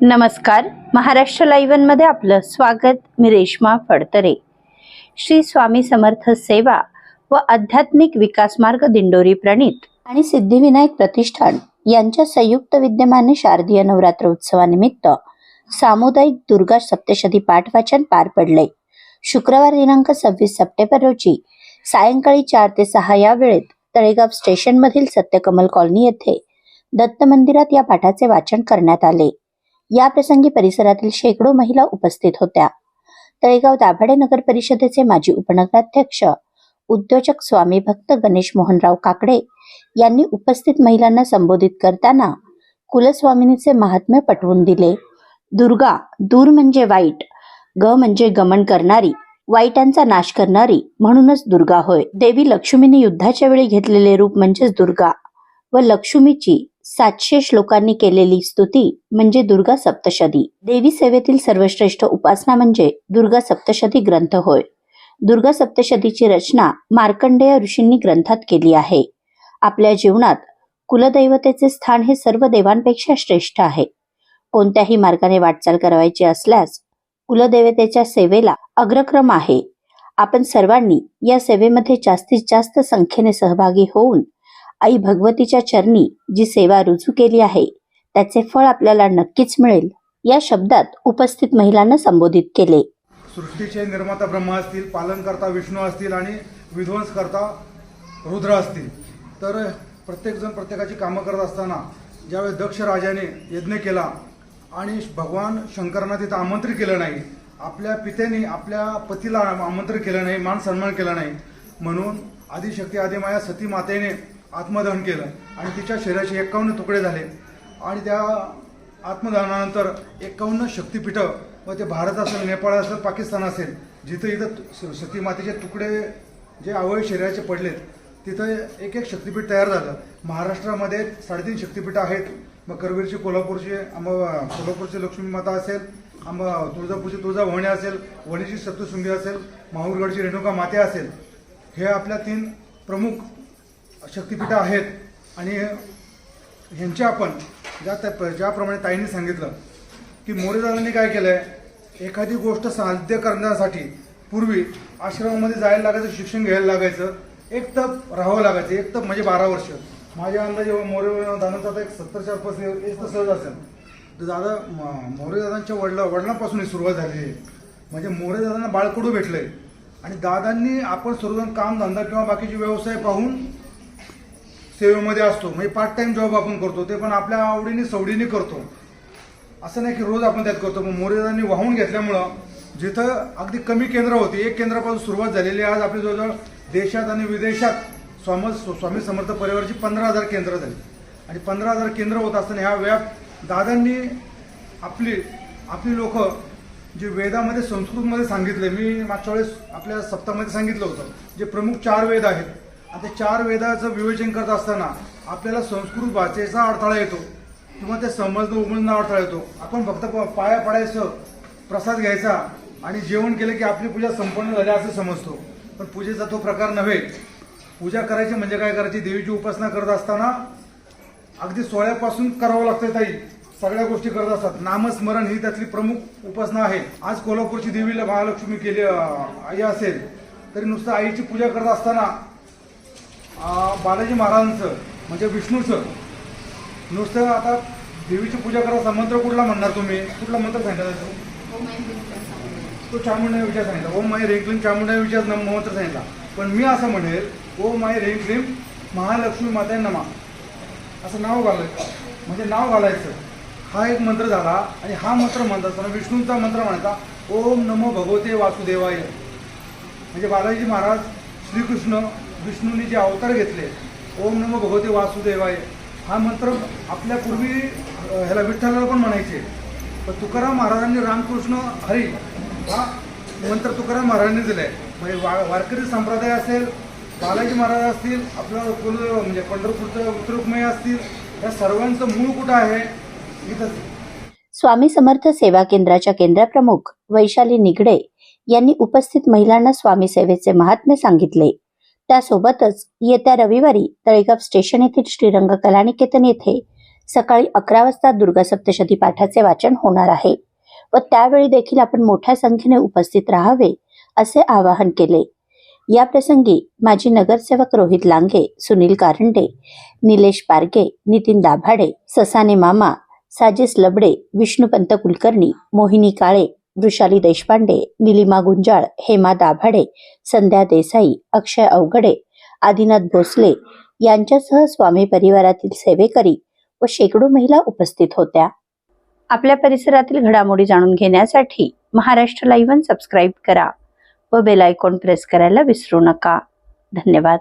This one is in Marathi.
नमस्कार. महाराष्ट्र लाईव्हनमध्ये आपलं स्वागत. मी रेश्मा फडतरे. श्री स्वामी समर्थ सेवा व आध्यात्मिक विकास मार्ग दिंडोरी प्रणित आणि सिद्धिविनायक प्रतिष्ठान यांच्या संयुक्त विद्यमाने शारदीय नवरात्र उत्सवानिमित्त सामुदायिक दुर्गा सप्तशती पाठ वाचन पार पडले. शुक्रवार दिनांक सव्वीस सप्टेंबर रोजी सायंकाळी चार ते सहा या वेळेत तळेगाव स्टेशनमधील सत्यकमल कॉलनी येथे दत्त मंदिरात या पाठाचे वाचन करण्यात आले. या प्रसंगी परिसरातील शेकडो महिला उपस्थित होत्या. तळेगाव दाभाडे नगर परिषदेचे माजी उपनगराध्यक्ष उद्योजक स्वामी भक्त गणेश मोहनराव काकडे यांनी उपस्थित महिलांना संबोधित करताना कुलस्वामिनीचे महात्म्य पटवून दिले. दुर्गा दूर म्हणजे वाईट ग म्हणजे गमन करणारी वाईटांचा नाश करणारी म्हणूनच दुर्गा होय. देवी लक्ष्मीने युद्धाच्या वेळी घेतलेले रूप म्हणजेच दुर्गा. व लक्ष्मीची सातशे श्लोकांनी केलेली स्तुती म्हणजे दुर्गा सप्तशती. देवी सेवेतील सर्वश्रेष्ठ उपासना म्हणजे दुर्गा सप्तशती ग्रंथ होय. दुर्गा सप्तशतीची रचना मार्कंडेय ऋषींनी ग्रंथात केली आहे. आपल्या जीवनात कुलदैवतेचे स्थान हे सर्व देवांपेक्षा श्रेष्ठ आहे. कोणत्याही मार्गाने वाटचाल करायची असल्यास कुलदेवतेच्या सेवेला अग्रक्रम आहे. आपण सर्वांनी या सेवेमध्ये जास्तीत जास्त संख्येने सहभागी होऊन आई भगवतीच्या चरणी जी सेवा रुजू केली आहे त्याचे फळ आपल्याला नक्कीच मिळेल. या शब्दात उपस्थित महिलांना संबोधित केले. सृष्टीचे निर्माता ब्रह्मा असतील पालनकर्ता विष्णू असतील आणि विध्वंसकर्ता रुद्र असतील. तर प्रत्येकजण प्रत्येकाची कामं करत असताना ज्यावेळेस दक्ष राजाने यज्ञ केला आणि भगवान शंकरांना तिथं आमंत्रित केलं नाही आपल्या पित्याने आपल्या पतीला आमंत्रित केलं नाही मान सन्मान केला नाही म्हणून आदिशक्ती आदिमाया सती मातेने आत्मदहन केलं. आणि तिच्या शरीराचे एक्कावन्न तुकडे झाले. आणि त्या आत्मदहनानंतर एक्कावन्न शक्तिपीठं मग ते भारत असेल नेपाळ असेल पाकिस्तान असेल जिथं इथं स- सती मातेचे तुकडे जे आवय शरीराचे पडलेत तिथं एक एक शक्तिपीठ तयार झालं. महाराष्ट्रामध्ये साडेतीन शक्तिपीठं आहेत. मग करवीरची कोल्हापूरची आंबा कोल्हापूरची लक्ष्मी माता असेल आंबा तुळजापूरची तुळजाभवानी असेल वणीची सप्तशृंगी असेल माहूरगडची रेणुका माते असेल. हे आपल्या तीन प्रमुख शक्तिपीठं आहेत. आणि ह्यांचे आपण ज्या त्या ज्याप्रमाणे ताईंनी सांगितलं की मोरेदारांनी काय केलं आहे एखादी गोष्ट साध्य करण्यासाठी पूर्वी आश्रमामध्ये जायला लागायचं शिक्षण घ्यायला लागायचं एक तर राहावं लागायचं एक तर म्हणजे बारा वर्ष. माझ्या अंदाजे मोरे दादांचा आता एक सत्तरच्या आसपास एज तर सहज असेल. तर दादा म- मोरे दादांच्या वडिला वडिलांपासून ही सुरुवात झालेली आहे. म्हणजे मोरे दादांना बाळकडू आहे आणि दादांनी आपण सर्वजण कामधंदा किंवा बाकीचे व्यवसाय पाहून सेवेमध्ये असतो. म्हणजे पार्ट टाइम जॉब आपण करतो. ते पण आपल्या आवडीने सवडीने करतो. असं नाही की रोज आपण त्यात करतो. मग मोरेदांनी वाहून घेतल्यामुळं जिथं अगदी कमी केंद्र होती एक केंद्रापासून सुरुवात झालेली आज आपली जवळजवळ देशात आणि विदेशात स्वामी स्वामी समर्थ परिवाराची पंधरा हजार केंद्र झाली. आणि पंधरा हजार केंद्र होत असताना ह्या व्याप दादांनी आपली आपली लोक जे वेदामध्ये संस्कृतमध्ये सांगितले मी मागच्या वेळेस आपल्या सप्ताहामध्ये सांगितलं होतं. जे प्रमुख चार वेद आहेत. आता चार वेदाचं विवेचन करत असताना आपल्याला संस्कृत भाषेचा अडथळा येतो किंवा ते समजणं उमजणं अडथळा येतो. आपण फक्त प- पाया पडायचं प्रसाद घ्यायचा आणि जेवण केलं की आपली पूजा संपन्न झाली असं समजतो. पण पूजेचा तो प्रकार नव्हे. पूजा करायची म्हणजे काय करायची? देवीची उपासना करत असताना अगदी सोळ्यापासून करावं लागतं ताई. सगळ्या गोष्टी करत असतात. नामस्मरण ही त्यातली प्रमुख उपासना आहे. आज कोल्हापूरची देवीला महालक्ष्मी केली आई असेल तरी नुसतं आईची पूजा करत असताना बालाजी महाराजांचं म्हणजे विष्णूचं. नुसतं आता देवीची पूजा करायचा मंत्र कुठला म्हणणार तुम्ही? कुठला मंत्र सांगितला तो? तो चामुंडा विचार सांगितला. ओम माय रें क्लीम चामुंडा विचार नम मंत्र सांगितला. पण मी असं म्हणेल ओम माय रें क्लीम महालक्ष्मी माता नमा. असं नाव घालायचं. म्हणजे नाव घालायचं. हा एक मंत्र झाला आणि हा मंत्र म्हणत असताना विष्णूंचा मंत्र म्हणायचा ओम नमो भगवते वासुदेवाय. म्हणजे बालाजी महाराज श्रीकृष्ण विष्णूंनी जे अवतार घेतले ओम नमो भगवते वासुदेवाय हा मंत्र आपल्या पूर्वी ह्याला विठ्ठलाला पण म्हणायचे. पण तुकाराम महाराजांनी रामकृष्ण हरी हा मंत्र तुकाराम महाराजांनी दिलाय. म्हणजे वा वारकरी संप्रदाय असेल बालाजी महाराज असतील आपलं कुल म्हणजे पंढरपूरचं उत्तरुक्मय असतील या सर्वांचं मूळ कुठं आहे? इथंच स्वामी समर्थ सेवा केंद्राच्या केंद्रप्रमुख वैशाली निगडे यांनी उपस्थित महिलांना स्वामी सेवेचे महात्म्य सांगितले. त्यासोबतच येत्या रविवारी तळेगाव स्टेशन येथील श्रीरंग कलानिकेतन येथे सकाळी अकरा वाजता दुर्गा सप्तशती पाठाचे वाचन होणार आहे व त्यावेळी देखील आपण मोठ्या संख्येने उपस्थित राहावे असे आवाहन केले. या प्रसंगी माजी नगरसेवक रोहित लांगे सुनील कारंडे निलेश पारगे नितीन दाभाडे ससाने मामा साजेस लबडे विष्णुपंत कुलकर्णी मोहिनी काळे वृषाली देशपांडे निलिमा गुंजाळ हेमा दाभाडे संध्या देसाई अक्षय अवघडे आदिनाथ भोसले यांच्यासह स्वामी परिवारातील सेवेकरी व शेकडो महिला उपस्थित होत्या. आपल्या परिसरातील घडामोडी जाणून घेण्यासाठी महाराष्ट्र लाईव्ह सबस्क्राईब करा व बेल आयकॉन प्रेस करायला विसरू नका. धन्यवाद.